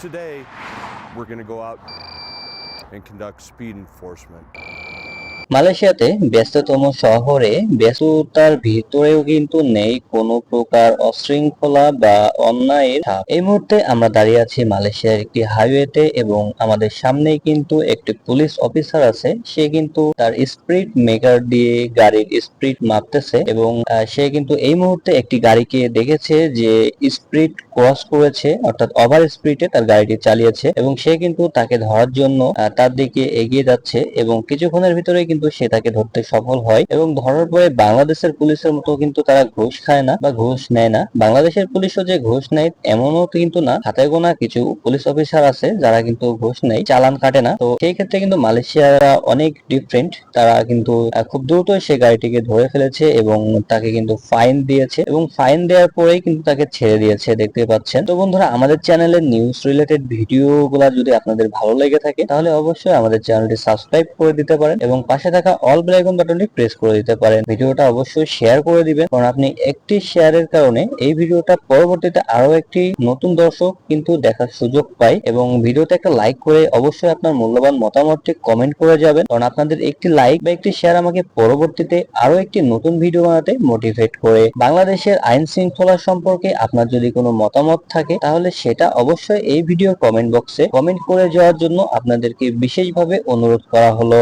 Today, we're going to go out and conduct speed enforcement. মালয়েশিয়াতে ব্যস্ততম শহরে ব্যস্ততার ভিতরেও কিন্তু নেই কোনো প্রকার অশৃঙ্খলা বা অন্যায়ের। এই মুহূর্তে আমরা দাঁড়িয়ে আছি মালয়েশিয়ার একটি হাইওয়েতে এবং আমাদের সামনেই কিন্তু একটি পুলিশ অফিসার আছে সে কিন্তু তার স্পিড মেকার দিয়ে গাড়ির স্পিড মাপতেছে এবং সে কিন্তু এই মুহূর্তে একটি গাড়িকে দেখেছে যে স্পিড ক্রস করেছে, অর্থাৎ ওভার স্পিডে তার গাড়িটি চালিয়েছে এবং সে কিন্তু তাকে ধরার জন্য তার দিকে এগিয়ে যাচ্ছে এবং কিছুক্ষণের ভিতরে কিন্তু সে তাকে ধরতে সফল হয় এবং ধরার পরে বাংলাদেশের পুলিশের মতো কিন্তু তারা ঘুষ খায় না বা ঘুষ নেয় না। বাংলাদেশের পুলিশও যে ঘুষ নেয় এমনও কিন্তু না। হাতে গোনা কিছু পুলিশ অফিসার আছে যারা কিন্তু ঘুষ নেয়, চালান কাটে না। তো সেই ক্ষেত্রে কিন্তু মালয়েশিয়ারা অনেক ডিফারেন্ট তারা কিন্তু খুব দ্রুত সে গাড়িটিকে ধরে ফেলেছে এবং তাকে কিন্তু ফাইন দিয়েছে এবং ফাইন দেওয়ার পরেই কিন্তু তাকে ছেড়ে দিয়েছে, দেখতে পাচ্ছেন। তো বন্ধুরা, আমাদের চ্যানেলের নিউজ রিলেটেড ভিডিও গুলা যদি আপনাদের ভালো লেগে থাকে, তাহলে অবশ্যই আমাদের চ্যানেলটি সাবস্ক্রাইব করে দিতে পারেন এবং পাশে থাকা অল বেল আইকন বাটনটি প্রেস করে দিতে পারেন। ভিডিওটা অবশ্যই শেয়ার করে দিবেন, কারণ আপনি একটি শেয়ারের কারণে এই ভিডিওটা পরবর্তীতে আরও একটি নতুন দর্শক কিন্তু দেখার সুযোগ পায় এবং ভিডিওতে একটা লাইক করে অবশ্যই আপনার মূল্যবান মতামতটি কমেন্ট করে যাবেন, কারণ আপনাদের একটি লাইক বা একটি শেয়ার আমাকে পরবর্তীতে আরও একটি নতুন ভিডিও বানাতে মোটিভেট করে। বাংলাদেশের আইন শৃঙ্খলা সম্পর্কে আপনার যদি কোনো মতামত থাকে, তাহলে সেটা অবশ্যই এই ভিডিও কমেন্ট বক্সে কমেন্ট করে যাওয়ার জন্য আপনাদেরকে বিশেষভাবে অনুরোধ করা হলো।